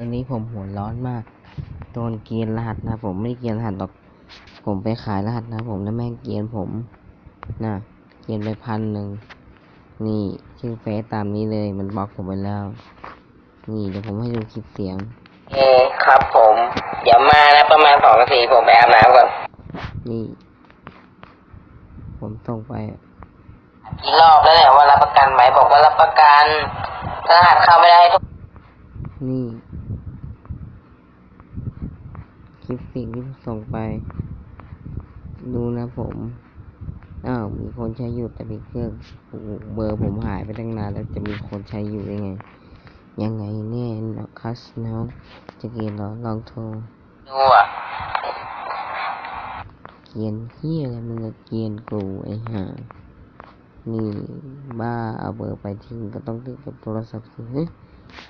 วันนี้ผมหัวร้อนมากโดนเกรียนรหัสนะผมไม่ได้เกรียนรหัสหรอก ผมไปขายรหัสนะผมแล้วแม่งเกรียนผมนะเกรียนไปพันหนึ่งนี่ชื่อเฟซตามนี้เลยมันบล็อกผมไปแล้ว นี่เดี๋ยวผมให้ดูคลิปเสียงเออครับผม เดี๋ยวมานะประมาณสองนาทีผมไปอาบน้ำก่อนนี่ ผมส่งไปอีกรอบแล้วเนี่ยว่ารับประกันไหมบอกว่ารับประกันรหัสเข้าไม่ได้ให้ทุกนี่ คลิปสิ่งที่ส่งไป ดูนะผม อ้าว มีคนใช้อยู่แต่มีเครื่องเบอร์ผมหายไปตั้งนานแล้วจะมีคนใช้อยู่ได้ไง ยังไงแน่นอคัสน้องจะเกลียนหรอลองโทรดูอะเกลียนเฮียอะไรมึงเกลียนกูไอ้ห่านี่บ้าเอาเบอร์ไปทิ้งก็ต้องติดกับโทรศัพท์สิเฮ้ย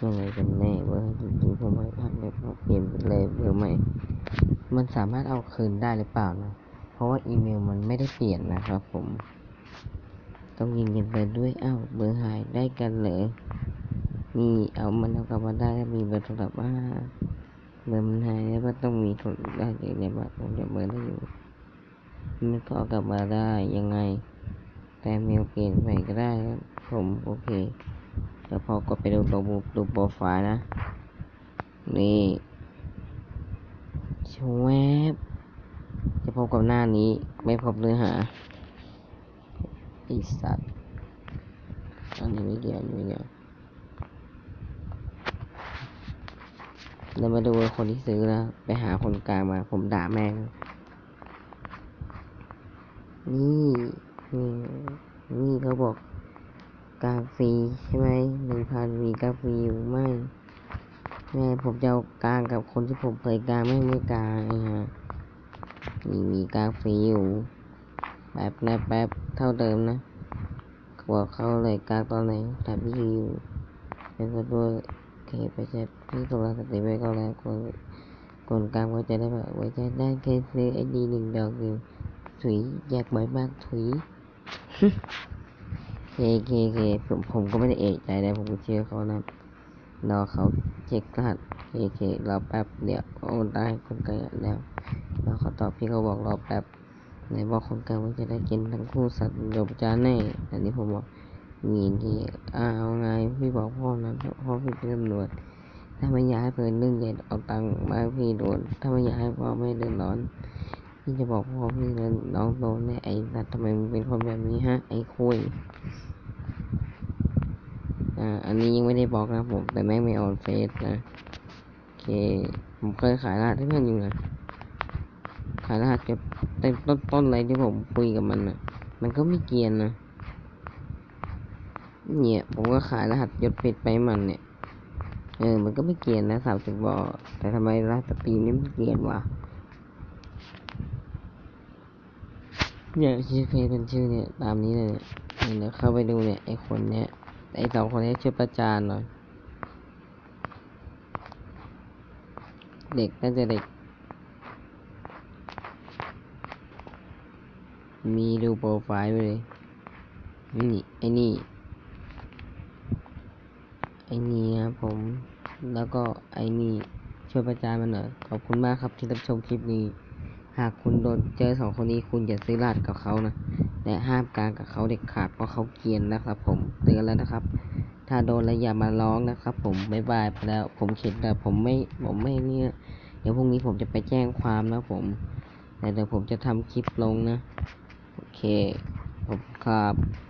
ยังไงกันแน่เบอร์จริงๆผมไม่พักเลยเปลี่ยนเลยเบอร์ใหม่ มันสามารถเอาคืนได้หรือเปล่านะ เพราะว่าอีเมลมันไม่ได้เปลี่ยนนะครับผม ต้องยิงกันไปด้วยอ้าวเบอร์หายได้กันเหรอนี่เอามันเอากลับมาได้มีเบอร์โทรศัพท์อ่าเบอร์มันหายแล้วก็ต้องมีโทรได้จากในบัตรผมจะเบอร์ได้อยู่มันก็เอากลับมาได้ยังไง แต่เมลเปลี่ยนไปก็ได้ครับผมโอเคเดี๋ยวพอกดไปดูตัวบุดูโปรไฟล์นะนี่ ชวบจะพบกับหน้านี้ไม่พบเนื้อหาไอสัตว์อันนี้ไม่เกี่ยวอันนี้ไม่เกี่ยวเรามาดูคนที่ซื้อนะ ไปหาคนกลางมา ผมด่าแม่ง นี่ นี่ นี่เขาบอกกาฟรีใช่ไหมหนึ่งพันมีกาฟรีอยู่ไหม แม่ผมจะเอากลางกับคนที่ผมเคยกลางไม่ไม่กลางไอ้ฮะนี่มีกลางฟรีอยู่แป๊บนะแป๊บเท่าเดิมนะบอกเขาเลยกลางตอนไหนแต่พี่อยู่เป็นก็ด้วยเคไปเช็ดพี่กำลังสติไว้ก็แล้วคนคนกลางไว้ใจได้แบบไว้ใจได้แค่ซื้อไอดีหนึ่งดอกเดียวถุยอยากบ่อยมากถุยเคเคเคผมผมก็ไม่ได้เอกใจนะผมก็เชื่อเขานะ รอเขาเช็ครหัสเคเครอแป๊บเดี๋ยวโอนได้คนไกลแล้วแล้วเขาตอบพี่เขาบอกรอแป๊บไหนบอกคนไกลว่าจะได้กินทั้งคู่สัตว์จบจานแน่อันนี้ผมบอกมีที่อ้าวไงพี่บอกพ่อนะพ่อพี่เป็นตำรวจถ้าไม่อยากให้เพื่อนเรื่องใหญ่เอาตังค์มาพี่โดนถ้าไม่อยากให้พ่อไม่เดือดร้อนพี่จะบอกพ่อพี่แล้วน้องโดนเนี่ยไอ้สัตว์ทำไมมึงเป็นคนแบบนี้ฮะไอ้คุย อ่าอันนี้ยังไม่ได้บอกนะผมแต่แม่งไม่ออนเฟซนะโอเคผมเคยขายรหัสให้เพื่อนอยู่นะขายรหัสจะเต็มต้นต้นๆเลยที่ผมคุยกับมันนะมันก็ไม่เกียนนะเนี่ยผมก็ขายรหัสยศปิดไปมันเนี่ยเออมันก็ไม่เกียนนะสามสิบบอกแต่ทำไมรหัสตีนี่มันเกียนวะเนี่ยชื่อเพจเป็นชื่อเนี่ยตามนี้เลยเนี่ยเดี๋ยวเข้าไปดูเนี่ยไอคนเนี้ย ไอสองคนนี้ช่วยประจานหน่อย เด็กน่าจะเด็ก มีดูโปรไฟล์ไปเลย นี่ ไอนี่ ไอนี่ครับผม แล้วก็ไอนี่ช่วยประจานมันหน่อย ขอบคุณมากครับที่รับชมคลิปนี้ หากคุณโดนเจอสองคนนี้คุณอย่าซื้อลาดกับเขานะ และห้ามการกับเขาเด็ดขาดเพราะเขาเกรียนนะครับผมเตือนแล้วนะครับ ถ้าโดนแล้วอย่ามาร้องนะครับ ผมบายบายไปแล้ว ผมเข็ดแต่ผมไม่ผมไม่เนี่ยเดี๋ยวพรุ่งนี้ผมจะไปแจ้งความนะผมแต่เดี๋ยวผมจะทำคลิปลงนะ โอเคผมครับ